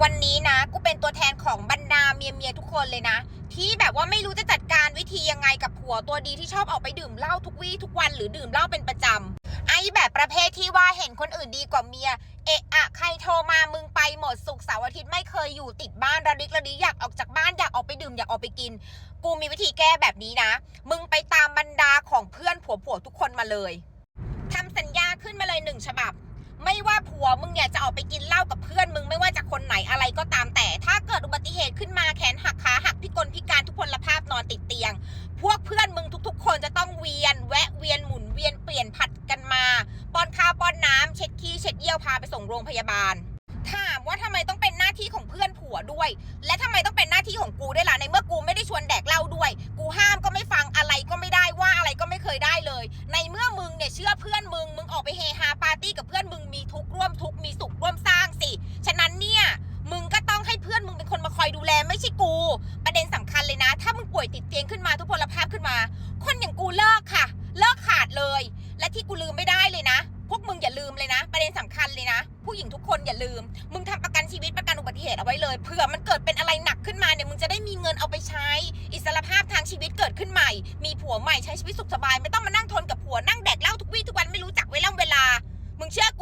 วันนี้นะกูเป็นตัวแทนของบรรดาเมียเมียทุกคนเลยนะ ที่แบบว่าไม่รู้จะจัดการวิธียังไงกับผัวตัวดีที่ชอบออกไปดื่มเหล้าทุกวี่ทุกวันหรือดื่มเหล้าเป็นประจำไอ้แบบประเภทที่ว่าเห็นคนอื่นดีกว่าเมีย เอะอะใครโทรมามึงไปหมดสุกเสาร์อาทิตย์ไม่เคยอยู่ติดบ้านระดิกระดิอยากออกจากบ้านอยากออกไปดื่มอยากออกไปกิน กูมีวิธีแก้แบบนี้นะ มึงไปตามบรรดาของเพื่อนผัวผัวทุกคนมาเลยทำสัญญาขึ้นมาเลยหนึ่งฉบับ ไม่ว่าผัวมึงเนี่ยจะออกไปกินเหล้ากับเพื่อน คนไหนอะไรก็ตามแต่ ถ้าเกิดอุบัติเหตุขึ้นมาแขนหักขาหักพิกลพิการทุกพลภาพนอนติดเตียง พวกเพื่อนมึงทุกๆ คนจะต้องเวียน แวะเวียนหมุนเวียนเปลี่ยนผัดกันมาป้อนข้าวป้อนน้ำเช็ดขี้เช็ดเยี่ยวพาไปส่งโรงพยาบาล ถามว่าทำไมต้องเป็นหน้าที่ของเพื่อนผัวด้วย และทำไมต้องเป็นหน้าที่ของกูด้วยล่ะในเมื่อกูไม่ได้ชวนแดกเหล้าด้วย กูห้ามก็ไม่ฟังอะไรก็ไม่ได้ว่าอะไรก็ไม่เคยได้เลย ในเมื่อมึงเนี่ยเชื่อเพื่อนมึงมึงออกไปเฮฮาปาร์ตี้กับเพื่อนมึงมีทุกร่วมทุกมีสุข คนมาคอยดูแลไม่ใช่กู ประเด็นสำคัญเลยนะ ถ้ามึงป่วยติดเตียงขึ้นมาทุกพลภาพขึ้นมา คนอย่างกูเลิกค่ะ เลิกขาดเลย และที่กูลืมไม่ได้เลยนะ พวกมึงอย่าลืมเลยนะ ประเด็นสำคัญเลยนะ ผู้หญิงทุกคนอย่าลืม มึงทำประกันชีวิตประกันอุบัติเหตุเอาไว้เลยเผื่อมันเกิดเป็นอะไรหนักขึ้นมาเนี่ยมึงจะได้มีเงินเอาไปใช้ อิสรภาพทางชีวิตเกิดขึ้นใหม่ มีผัวใหม่ใช้ชีวิตสุขสบาย ไม่ต้องมานั่งทนกับผัวนั่งแดกเหล้าทุกวี่ทุกวันไม่รู้จักเวลาเวลา มึงเชื่อกู